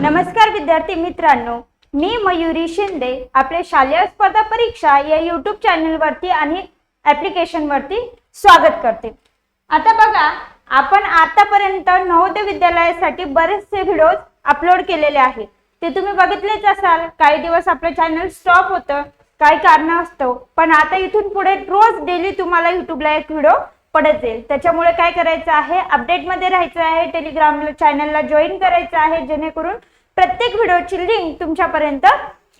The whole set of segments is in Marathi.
नमस्कार विद्यार्थी मित्रांनो मी मयुरी शिंदे आपले शालेय स्पर्धा परीक्षा या यूट्यूब चॅनलवरती आणि ऍप्लिकेशन वरती स्वागत करते. आता बघा आपण आतापर्यंत नवोदय विद्यालयासाठी बरेचसे व्हिडिओ अपलोड केलेले आहेत ते तुम्ही बघितलेच असाल. काही दिवस आपलं चॅनल स्टॉप होतं काही कारण असतं पण आता इथून पुढे रोज डेली तुम्हाला युट्यूबला एक व्हिडिओ पडत जाईल. त्याच्यामुळे काय करायचं आहे? अपडेटमध्ये राहायचं आहे. टेलिग्राम चॅनलला जॉईन करायचं आहे. जेणेकरून प्रत्येक व्हिडिओची लिंक तुमच्यापर्यंत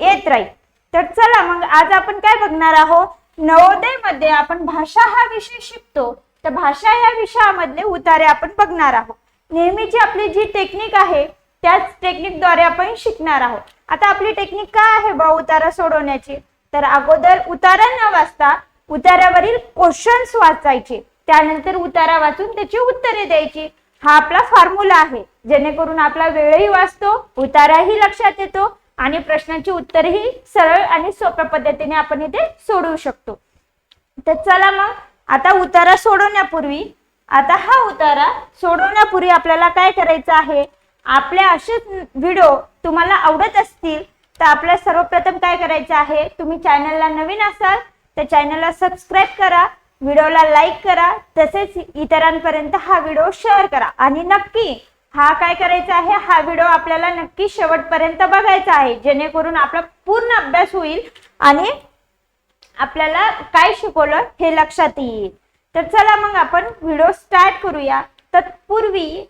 येत राहील. तर चला मग आज आपण काय बघणार आहोत? नवोदयमध्ये आपण भाषा हा विषय शिकतो. तर भाषा या विषयामधले उतारे आपण बघणार आहोत. नेहमीची आपली जी टेक्निक आहे त्याच टेक्निकद्वारे आपण शिकणार आहोत. आता आपली टेक्निक काय आहे बा उतारा सोडवण्याची? तर अगोदर उतारा न वाचता उतारावरील क्वेश्चन्स वाचायचे. त्यानंतर उतारा वाचून त्याची उत्तरे द्यायची. हा आपला फॉर्म्युला आहे. जेणेकरून आपला वेळही वाचतो उताराही लक्षात येतो आणि प्रश्नाची उत्तरही सरळ आणि सोप्या पद्धतीने आपण इथे सोडवू शकतो. तर चला मग आता उतारा सोडवण्यापूर्वी आता हा उतारा सोडवण्यापूर्वी आपल्याला काय करायचं आहे? आपले असेच व्हिडिओ तुम्हाला आवडत असतील तर आपल्या सर्वप्रथम काय करायचं आहे? तुम्ही चॅनलला नवीन असाल तर चॅनलला सबस्क्राईब करा. व्हिडिओला लाईक करा तसेच इतरांपर्यंत हा व्हिडिओ शेअर करा. आणि नक्की हा काय करायचा आहे हा व्हिडिओ आपल्याला नक्की शेवटपर्यंत बघायचा आहे जेणेकरून आपला पूर्ण अभ्यास होईल आणि आपल्याला काय शिकवलं हे लक्षात येईल. तर चला मग आपण व्हिडिओ स्टार्ट करूया. तत्पूर्वी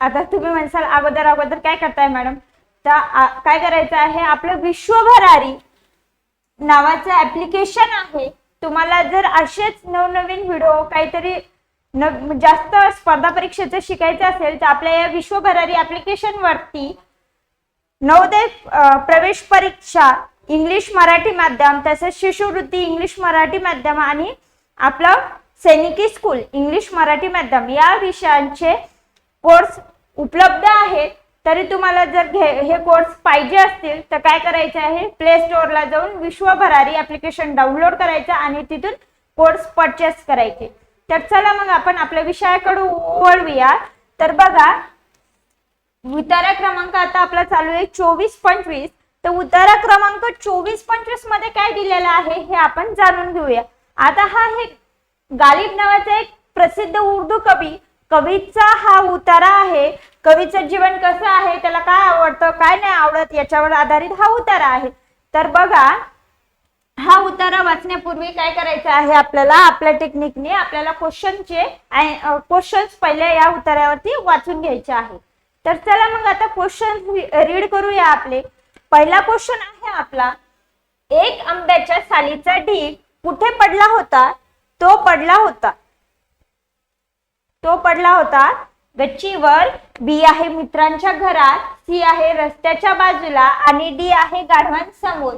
आता तुम्ही म्हणसाल अगोदर अगोदर काय करताय मॅडम? तर काय करायचं आहे आपलं विश्वभरारी नावाचं ऍप्लिकेशन आहे. तुम्हाला जर असेच नवनवीन व्हिडिओ काहीतरी न म्हणजे जास्त स्पर्धा परीक्षेचं शिकायचं असेल तर आपल्या या विश्वभरारी ऍप्लिकेशन वरती नवोदय प्रवेश परीक्षा इंग्लिश मराठी माध्यम तसेच शिष्यवृत्ती इंग्लिश मराठी माध्यम आणि आपलं सैनिकी स्कूल इंग्लिश मराठी माध्यम या विषयांचे कोर्स उपलब्ध आहेत. तरी तुम्हाला जर घे हे कोर्स पाहिजे असतील तर काय करायचे आहे? प्ले स्टोअरला जाऊन विश्वभरारी ऍप्लिकेशन डाउनलोड करायचं आणि तिथून कोर्स परचेस करायचे. तर चला मग आपण आपल्या विषयाकडे वळूया. तर बघा उतारा क्रमांक आता आपला चालू आहे चोवीस पंचवीस. तर उतारा क्रमांक चोवीस पंचवीसमध्ये काय दिलेला आहे हे आपण जाणून घेऊया. आता हा हे गालिब नावाचा एक प्रसिद्ध उर्दू कवी कवीचा हा उतारा आहे. कवीचं जीवन कसं आहे त्याला काय आवडतं काय नाही आवडत याच्यावर आधारित हा उतारा आहे. तर बघा हा उतारा वाचण्यापूर्वी काय करायचं आहे आपल्याला आपल्या टेक्निकने आपल्याला क्वेश्चनचे क्वेश्चन्स पहिले या उतारावरती वाचून घ्यायचे आहे. तर चला मग आता क्वेश्चन रीड करूया आपले. पहिला क्वेश्चन आहे आपला एक आंब्याच्या सालीचा ढीग कुठे पडला होता? तो पडला होता. तो पडला होता गच्चीवर बी आहे मित्रांच्या घरात सी आहे रस्त्याच्या बाजूला आणि डी आहे गाढवांसमोर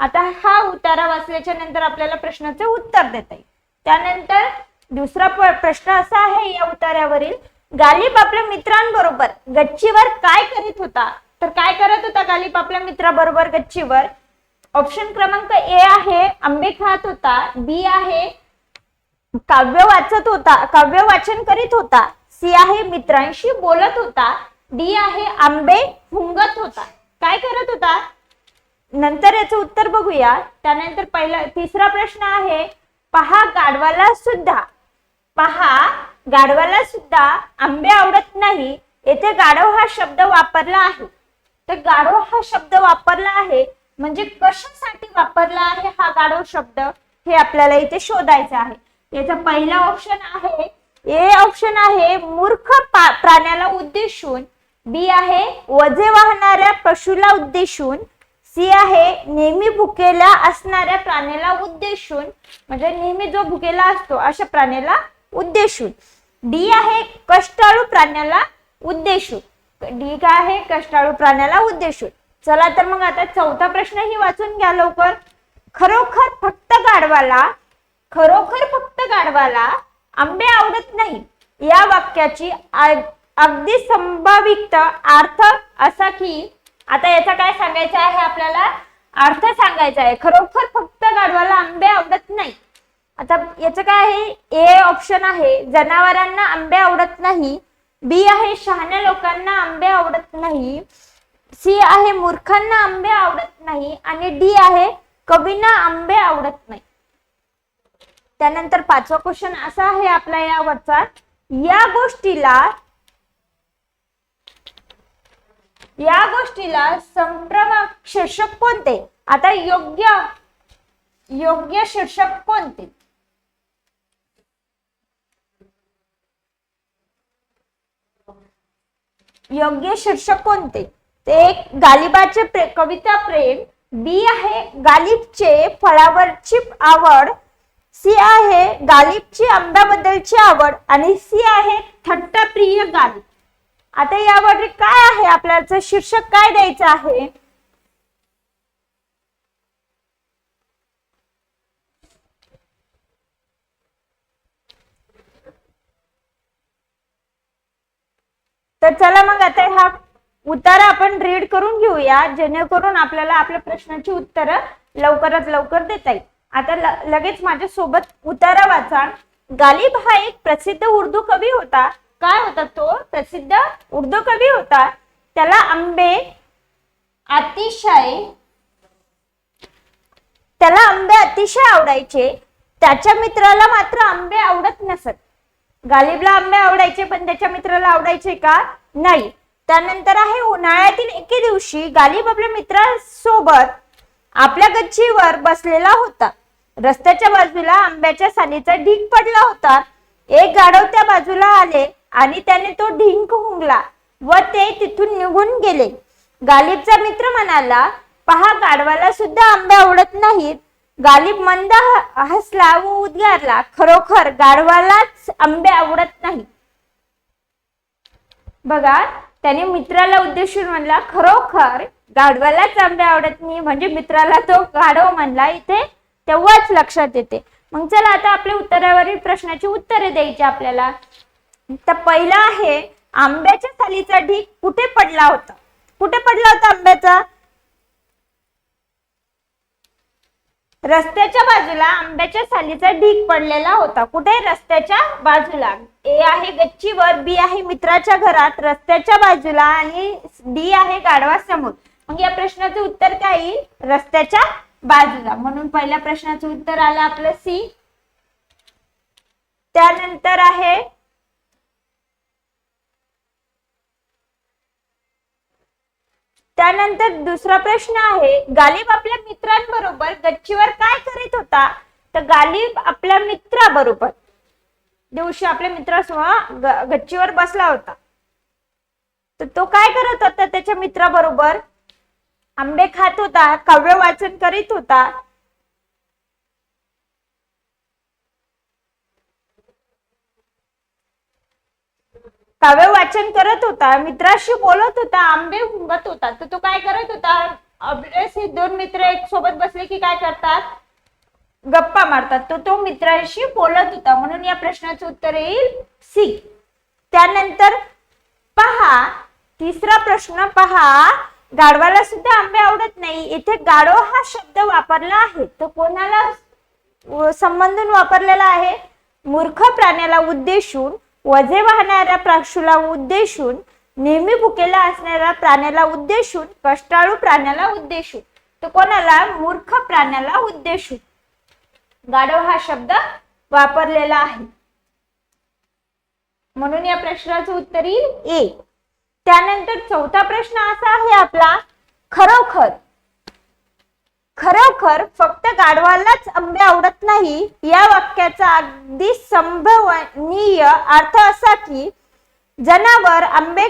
आता हा उतारा वाचल्याच्या नंतर आपल्याला प्रश्नाचे उत्तर देता येईल. त्यानंतर दुसरा प्रश्न असा आहे या उतार्यावरील गालिब आपल्या मित्रांबरोबर गच्चीवर काय करीत होता? तर काय करत होता गालिब आपल्या मित्राबरोबर गच्चीवर? ऑप्शन क्रमांक ए आहे आंबे खात होता. बी आहे काव्य वाचत होता काव्य वाचन करीत होता. सी आहे मित्रांशी बोलत होता डी आहे आंबे फुंगत होता. काय करत होता? नंतर याचं उत्तर बघूया. त्यानंतर पहिला तिसरा प्रश्न आहे पहा गाढवाला सुद्धा. पहा गाढवाला सुद्धा आंबे आवडत नाही. येथे गाढव हा शब्द वापरला आहे. तर गाढव हा शब्द वापरला आहे म्हणजे कशासाठी वापरला आहे हा गाढव शब्द? हे आपल्याला इथे शोधायचं आहे. याचा पहिला ऑप्शन आहे ए ऑप्शन आहे मूर्ख पा- प्राण्याला उद्देशून. बी आहे वजे वाहणाऱ्या पशुला उद्देशून. सी आहे नेहमी भुकेला असणाऱ्या प्राण्याला उद्देशून. म्हणजे नेहमी जो भुकेला असतो अशा प्राण्याला उद्देशून. डी आहे कष्टाळू प्राण्याला उद्देशून. डी काय आहे कष्टाळू प्राण्याला उद्देशून. चला तर मग आता चौथा प्रश्नही वाचून घ्या लवकर. खरोखर फक्त गाढवाला खरोखर फक्त गाढवाला आंबे आवडत नाही. या वाक्याची अगदी संभावित अर्थ असा की आता याचा काय सांगायचं आहे आपल्याला अर्थ सांगायचा आहे. खरोखर फक्त गाढवाला आंबे आवडत नाही. आता याचं काय आहे? ए ऑप्शन आहे. जनावरांना आंबे आवडत नाही. बी आहे शहाण्या लोकांना आंबे आवडत नाही. सी आहे मूर्खांना आंबे आवडत नाही. आणि डी आहे कवींना आंबे आवडत नाही. त्यानंतर पाचवा क्वेश्चन असा आहे आपला यावरचा. या गोष्टीला या गोष्टीला संप्रमाक शीर्षक कोणते? आता योग्य योग्य शीर्षक कोणते? योग्य शीर्षक कोणते? ते एक गालिबाचे प्रे, कविता प्रेम बी आहे गालिबचे फळावरची आवड सी आहे गालिबची आंब्याबद्दलची आवड आणि सी आहे थट्टाप्रिय गालिब. आता यावर काय आहे? आपल्याचं शीर्षक काय द्यायचं आहे? तर चला मग आता हा उतारा आपण रीड करून घेऊया जेणेकरून आपल्याला आपल्या प्रश्नाची उत्तरं लवकरात लवकर देता येईल आता लगेच माझ्या सोबत उतारा वाचा. गालिब हा एक प्रसिद्ध उर्दू कवी होता. काय होता तो? प्रसिद्ध उर्दू कवी होता. त्याला आंबे अतिशय त्याला आंबे अतिशय आवडायचे. त्याच्या मित्राला मात्र आंबे आवडत नसत. गालिबला आंबे आवडायचे पण त्याच्या मित्राला आवडायचे का? नाही. त्यानंतर आहे उन्हाळ्यातील एके दिवशी गालिब आपल्या मित्रासोबत आपल्या गच्चीवर बसलेला होता. रस्त्याच्या बाजूला आंब्याच्या सालीचा ढीक पडला होता. एक गाढव त्या बाजूला आले आणि त्याने तो ढिंक हुंगला व ते तिथून निघून गेले. गालिबचा मित्र म्हणाला पहा गाढवाला सुद्धा आंबे आवडत नाहीत. गालिब मंद हसला व उद्गारला खरोखर गाढवालाच आंबे आवडत नाही बघा त्याने मित्राला उद्देशून म्हणला खरोखर गाढवालाच आंबे आवडत नाही. म्हणजे मित्राला तो गाढव म्हणला इथे तेव्हाच लक्षात येते. मग चला आता आपल्या उत्तरावरील प्रश्नाची उत्तरे द्यायची आपल्याला. तर पहिला आहे आंब्याच्या सालीचा ढीग कुठे पडला होता? कुठे पडला होता आंब्याचा? रस्त्याच्या बाजूला आंब्याच्या सालीचा ढीग पडलेला होता. कुठे? रस्त्याच्या बाजूला. ए आहे गच्चीवर बी आहे मित्राच्या घरात. रस्त्याच्या बाजूला आणि डी आहे गाढवासमोर. मग या प्रश्नाचं उत्तर काय येईल? रस्त्याच्या बाजूला. म्हणून पहिल्या प्रश्नाचं उत्तर आलं आपलं सी त्यानंतर आहे त्यानंतर दुसरा प्रश्न आहे गालिब आपल्या मित्रांबरोबर गच्चीवर काय करीत होता? तर गालिब आपल्या मित्राबरोबर. दिवशी आपल्या मित्रासमोर गच्चीवर बसला होता. तर तो काय करत होता? त्याच्या मित्राबरोबर आंबे खात होता काव्य वाचन करीत होता काव्य वाचन करत होता मित्राशी बोलत होता आंबे हुंबत होता. तर तो काय करत होता अभ्यास हे दोन मित्र एक सोबत बसले की काय करतात? गप्पा मारतात. तो तो मित्राशी बोलत होता म्हणून या प्रश्नाचं उत्तर येईल सी. त्यानंतर पहा तिसरा प्रश्न पहा. गाढवाला सुद्धा आंबे आवडत नाही. इथे गाढव हा शब्द वापरला आहे. तो कोणाला संबंधून वापरलेला आहे? मूर्ख प्राण्याला उद्देशून वजे वाहणाऱ्या प्राक्षूला उद्देशून नेहमी भुकेला असणाऱ्या प्राण्याला उद्देशून कष्टाळू प्राण्याला उद्देशून. तो कोणाला? मूर्ख प्राण्याला उद्देशून. गाढव हा शब्द वापरलेला आहे. म्हणून या प्रश्नाचं उत्तर येईल ए. त्यानंतर चौथा प्रश्न असा आहे आपला खरोखर खरोखर फक्त गाढवालाच आंबे आवडत नाही या वाक्याचा अगदी संभवनीय अर्थ असा की जनावर आंबे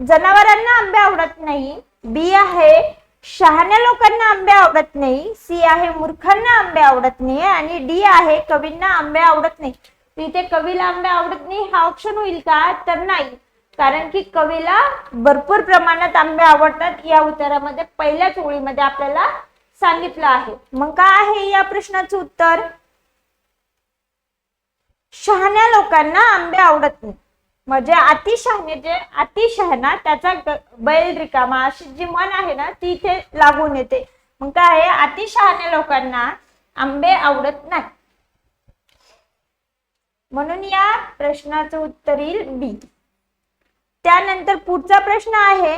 जनावरांना आंबे आवडत नाही बी आहे शहाण्या लोकांना आंबे आवडत नाही सी आहे मूर्खांना आंबे आवडत नाही आणि डी आहे कवींना आंबे आवडत नाही. इथे कवीला आंबे आवडत नाही हा ऑप्शन होईल का? तर नाही. कारण की कवीला भरपूर प्रमाणात आंबे आवडतात. या उत्तरामध्ये पहिल्याच ओळीमध्ये आपल्याला सांगितलं आहे. मग काय आहे या प्रश्नाचं उत्तर? शहाण्या लोकांना आंबे आवडत नाही. म्हणजे अतिशहाणे जे अतिशहाणा त्याचा बैल रिकामा अशी जी मन आहे ना ती इथे लागून येते. मग काय आहे? अतिशहाण्या लोकांना आंबे आवडत नाही. म्हणून या प्रश्नाचं उत्तर येईल बी. त्यानंतर पुढचा प्रश्न आहे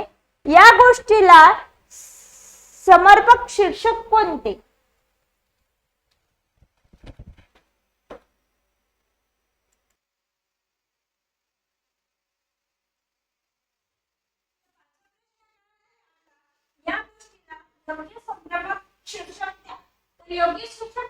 या गोष्टीला समर्पक शीर्षक कोणते? शीर्षक द्या.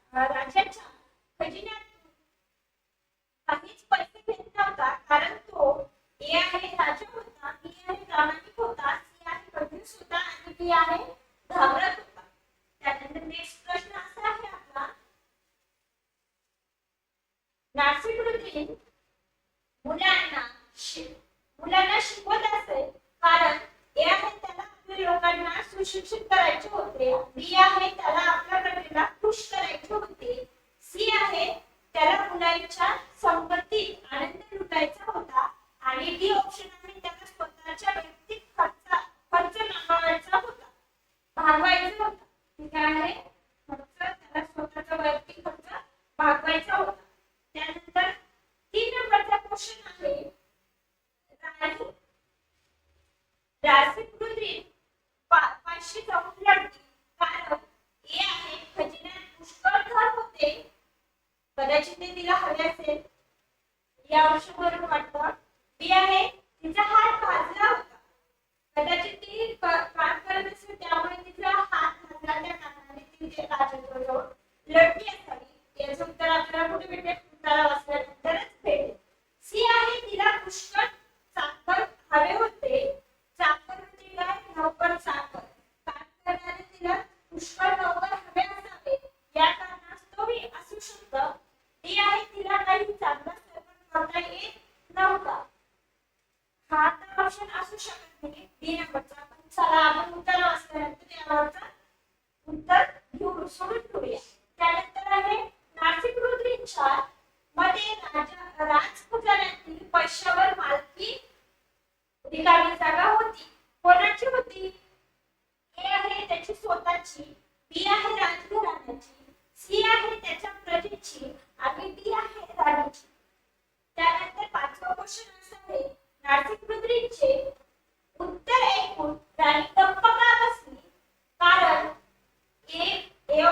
राजाच्या खजिन्यात काहीच पैसे घेत नव्हता कारण तो ए आहे राजा होता बी आहे प्रामाणिक होता सी आहे आणि आहे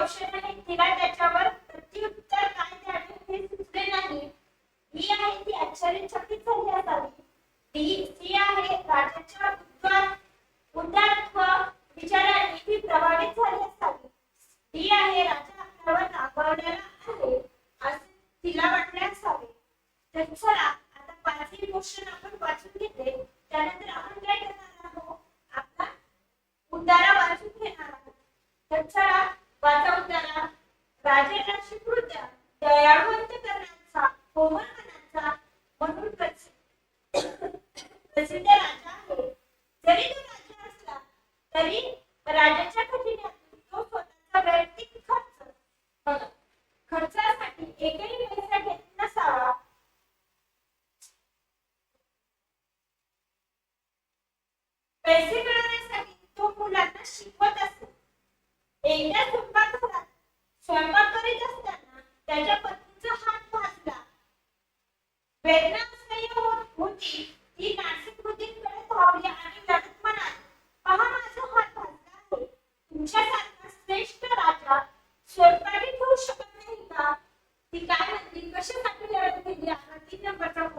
औषधाने तिला त्याच्यावर प्रतिउत्तर काय द्यावे हे सुचले नाही. ही आहे ती आश्चर्यचकित झाली असावी ती सी आहे राजाच्या उद्गार उदात्त विचाराने ती प्रभावित झाली असावी ती आहे राजा आपल्यावर राबवलेला आहे असे तिला वाटले असावे तर चला आता पाचवी पोषण आपण वाचून घेते. त्यानंतर आपण काय करणार आहोत? आपला उतारा वाचून घेणार आहोत. तर चला वाचवताना राजाला शिकृत्या दयाळवंत करण्याचा कोमल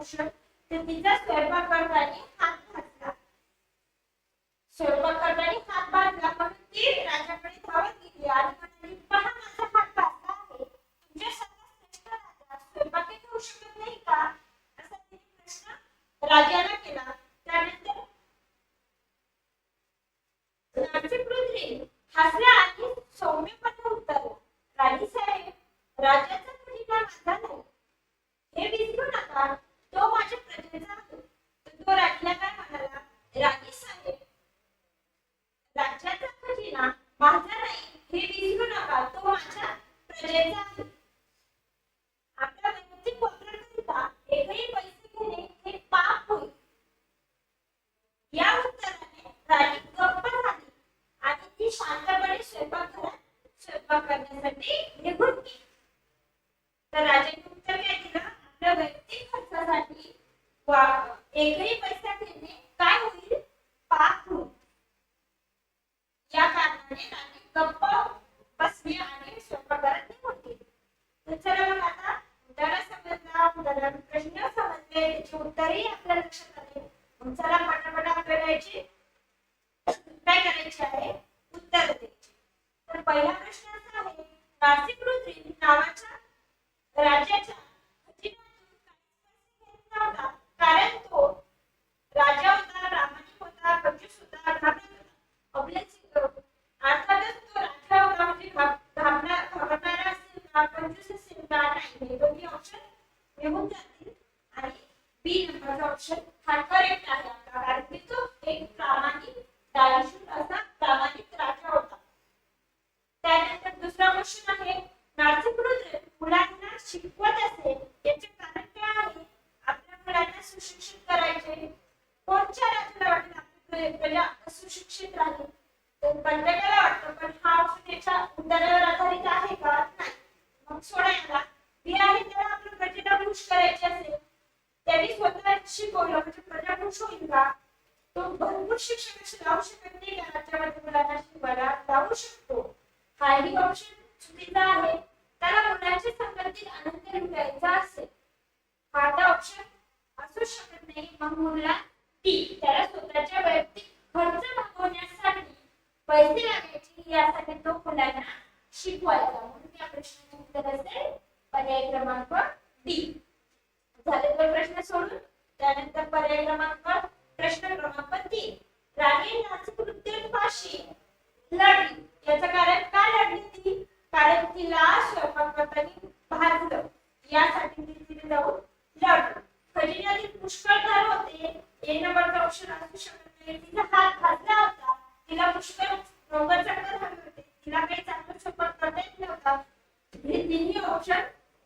नंबरचा तर तिचा स्वयंपाक करताना हात घातला स्वयंपाक करताना हात भाजला म्हणून ती राजाकडे धावत गेली आणि म्हणाली पहा माझा हात भाजला आहे तुमच्यासारखा श्रेष्ठ राजा स्वयंपाकी ठेवू शकत नाही का असा तिने प्रश्न राजाला केला त्यानंतर नाचे पृथ्वी हसला आणि सौम्यपणे उतरला राणी साहेब राजाचा खजिना माझा नाही हे विसरू नका तो माझ्या प्रजेचा आहे तर तो राणीला काय म्हणाला राणी साहेब राज्याचा खजिना माझा नाही हे विसरू नका तो माझ्या प्रजेचा आहे आपल्या वैयक्तिक वापराकरिता एकही पैसे घेणे हे पाप होईल या उत्तराने राणी गप्प झाली आणि ती शांतपणे स्वयंपाकघरात स्वयंपाक करण्यासाठी निघून गेली तर राजाने उत्तर काय दिलं आपल्या वैयक्तिक खर्चासाठी वा- एकही पैसा घेणे काय होईल पाप होईल या कारणाने राणी गप्प बसली आणि स्वयंपाकघरात निघून गेली तर चला मग आता उदाहरण समजला उदाहरण प्रश्न समजले त्याची उत्तरही आपल्या लक्षात आले मग चला पटापट आपल्याला याची काय करायचे आहे उत्तर द्यायचे तर पहिला प्रश्न असा आहे नाशिक रुद्री नावाच्या राज्याच्या खजिन्यातून काहीच पैसे घेत नव्हता कारण तो राजा होता प्रामाणिक होता कंजूस होता घाबरत होता अभ्यासिक अर्थातच तो राजा होता म्हणजे घाब- घाबरणार घाबरणारा असेल का कंजूस असेल का नाही हे दोन्ही ऑप्शन निघून जातील आणि बी नंबरचा ऑप्शन हा करेक्ट आहे आपला कारण की तो एक प्रामाणिक दानशूर असा प्रामाणिक राजा होता त्यानंतर दुसरा क्वेश्चन आहे नाशिक रुद्र मुलांना शिकवत असेल याचे कारण काय आहे आपल्या मुलांना सुशिक्षित करायचे कोणत्या राजाला वाटेल आपली सुशिक्षित राहील तर प्रत्येकाला वाटतं पण हा ऑप्शन याच्या उत्तरावर आधारित आहे का? नाही. मग सोडायला बी आहे त्याला आपल्या प्रजेला खुश करायचे असेल. त्यांनी स्वतः शिकवलं म्हणजे प्रजा खुश होईल का? तो भरपूर शिक्षक असे लावू शकत नाही का? राज्यामध्ये मुलांना शिकवायला लावू शकतो. हाही ऑप्शन चुकीचा आहे. त्याला मुलांच्या संबंधित आनंद लुटायचा असेल. हा तर ऑप्शन असू शकत नाही. मग मुलगा ती त्याला स्वतःच्या वैयक्तिक खर्च भागवण्यासाठी पैसे लागायचे यासाठी तो मुलांना शिकवायचा. म्हणून या प्रश्नाचे उत्तर असेल पर्याय क्रमांक डी. झाले तर प्रश्न सोडून त्यानंतर पर्याय क्रमांक प्रश्न क्रमांक तीन. राणी नाचकृत्योपाशी लढली. याचं कारण का लढली ती? कारण तिला स्वयंपाक करताना भाजलं. यासाठी ती तिथे जाऊन लढली. खजिन्यातील पुष्कळ घर होते एक नंबरचा ऑप्शन असू शकत नाही. तिचा हात भाजला होता. तिला पुष्कळ डोंगर चक्कर हवे होते. तिला काही चांगलं स्वयंपाक करता येत नव्हता. हे तिन्ही ऑप्शन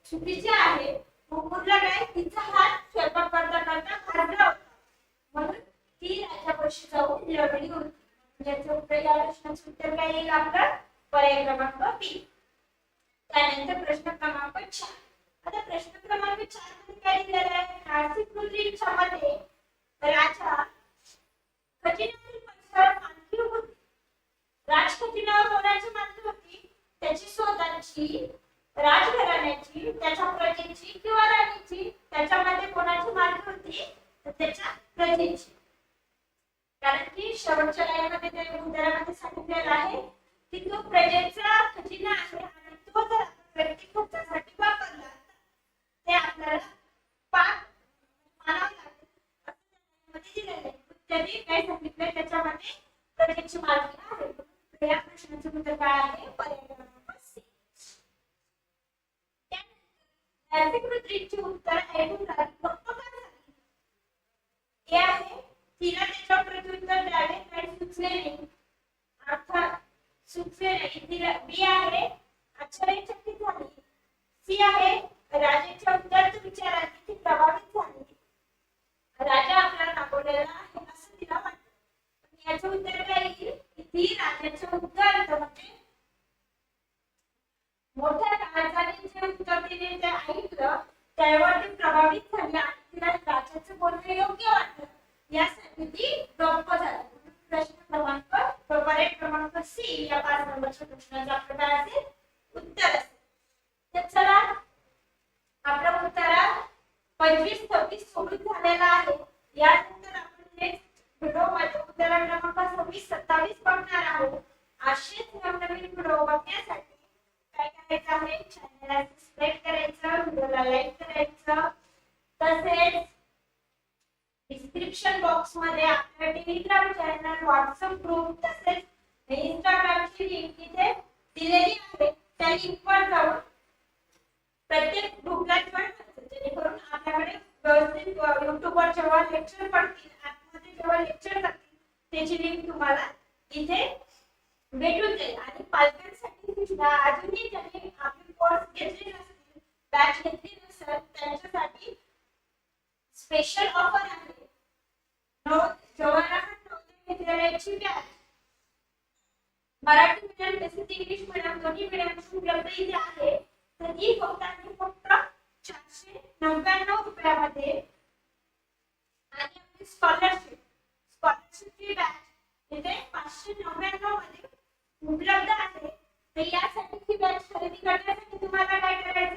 चुकीचे आहे. मग काय? तिचा हात स्वयंपाक करता करता भाजला होता. म्हणून ती राजापाशी जाऊन लढली होती. ज्याचं उत्तर या प्रश्नाचं उत्तर काय येईल आपलं? पर्याय क्रमांक बी त्यानंतर प्रश्न क्रमांक चार आता प्रश्न क्रमांक चारमध्ये काय दिलेलं आहे नाशिक पृथ्वीच्या मध्ये राजा खजिन्यातील पैशावर मालकी होती राज खजिन्यावर कोणाची मालकी होती त्याची स्वतःची राजघराण्याची त्याच्या प्रजेची किंवा राणीची त्याच्यामध्ये कोणाची मालकी होती तर त्याच्या प्रजेची कारण की शेवटच्या लाईन मध्ये त्या उदाहरणामध्ये सांगितलेलं आहे की तो प्रजेचा खजिना आहे आणि तो जर आपण व्यक्ती खर्चासाठी वापरला तर ते आपल्याला पाप मानावं लागेल असं त्या लाईनमध्ये दिलेलं आहे त्यांनी काय सांगितलं त्याच्यामध्ये प्रजेची मालकी आहे तर या उत्तर काय आहे पर्याय उत्तर ऐकून फक्त हे आहे तिला त्याच्या प्रत्युत्तर द्यावे काही सुचले नाही. अर्थात सुचले नाही. तिला बी आहे आश्चर्यचकित झाली. सी आहे राजाच्या उत्तराच्या विचाराने ती प्रभावित झाली. राजा आपला नागवलेला आहे असं तिला वाटतं याचं उत्तर काय येईल की ती राजाचं उत्तर म्हणजे मोठ्या राजाने जे उत्तर दिले ते ऐकलं त्यावर ती प्रभावित झाले आणि तिला राज्याचे बोलणं योग्य वाटलं. यासाठी ती गप्प झाली. प्रश्न क्रमांक पर्याय क्रमांक सी या पाच नंबरच्या प्रश्नाचं आपलं काय असेल उत्तर असेल. तर चला आपला उत्तरा पंचवीस सव्वीस सोडून झालेला आहे. यानंतर आपण नेक्स्ट व्हिडिओमध्ये उत्तरा क्रमांक सव्वीस असेच नवनवीन व्हिडिओ बघण्यासाठी काय करायचं आहे? चॅनलला सबस्क्राईब करायचं व्हिडिओला लाईक करायचं. तसेच डिस्क्रिप्शन बॉक्समध्ये आपल्या टेलिग्राम चॅनल व्हॉट्सअप ग्रुप तसेच इंस्टाग्रामची लिंक इथे दिलेली आहे. त्या लिंक वर जाऊन प्रत्येक ग्रुपला जॉईन करायचं जेणेकरून आपल्याकडे व्यवस्थित युट्यूबवर जेव्हा लेक्चर पडतील आतमध्ये जेव्हा लेक्चर जातील त्याची लिंक तुम्हाला इथे भेटून जाईल. आणि पालकांसाठी सुद्धा अजूनही ज्यांनी आपले कोर्स घेतले नसतील बॅच घेतली नसेल त्यांच्यासाठी स्पेशल ऑफर आहे. नव जवाहरलाल नवोदय विद्यालयाची बॅच मराठी मीडियम तसेच इंग्लिश मीडियम दोन्ही मीडियम उपलब्ध इथे आहे. तर ही फक्त आणि फक्त चारशे नव्याण्णव रुपयामध्ये आणि आपली स्कॉलरशिप स्कॉलरशिपची बॅच इथे पाचशे नव्याण्णवमध्ये उपलब्ध आहे. तर यासाठी ही बॅच खरेदी करण्यासाठी तुम्हाला काय करायचं?